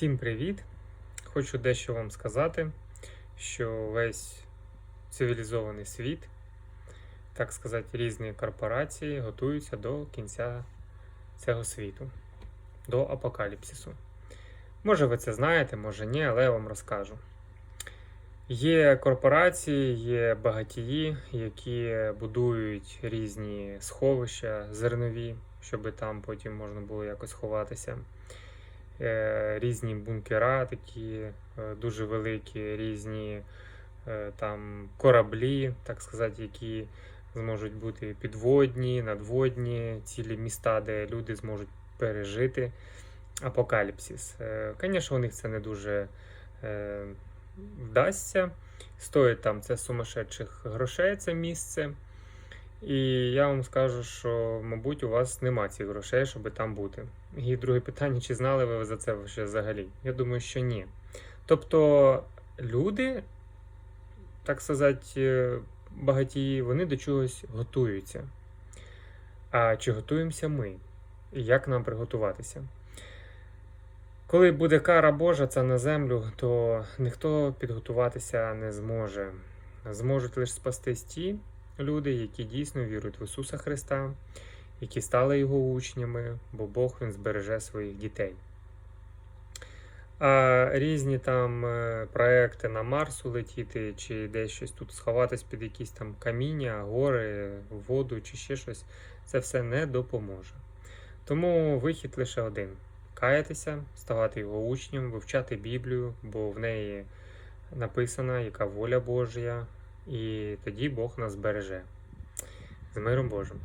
Всім привіт! Хочу дещо вам сказати, що весь цивілізований світ, так сказати, різні корпорації готуються до кінця цього світу, до апокаліпсису. Може ви це знаєте, може ні, але я вам розкажу. Є корпорації, є багатії, які будують різні сховища зернові, щоб там потім можна було якось ховатися. Е, Різні бункера, такі е, дуже великі, різні е, там кораблі, так сказати, які зможуть бути підводні, надводні, цілі міста, де люди зможуть пережити апокаліпсис. Звісно, у них це не дуже вдасться. Стоїть там це сумасшедших грошей, це місце. І я вам скажу, що, мабуть, у вас нема цих грошей, щоб там бути. І друге питання: чи знали ви за це ще взагалі? Я думаю, що ні. Тобто люди, так сказати, е, багатії, вони до чогось готуються. А чи готуємося ми? Як нам приготуватися? Коли буде кара Божа ця на землю, то ніхто підготуватися не зможе. Зможуть лише спастись ті люди, які дійсно вірують в Ісуса Христа, які стали Його учнями, бо Бог Він збереже своїх дітей. А різні там е, проекти на Марсу летіти, чи десь щось тут сховатись під якісь там каміння, гори, воду чи ще щось, це все не допоможе. Тому вихід лише один: каятися, ставати його учнем, вивчати Біблію, бо в неї написана яка воля Божя, і тоді Бог нас береже. З миром Божим.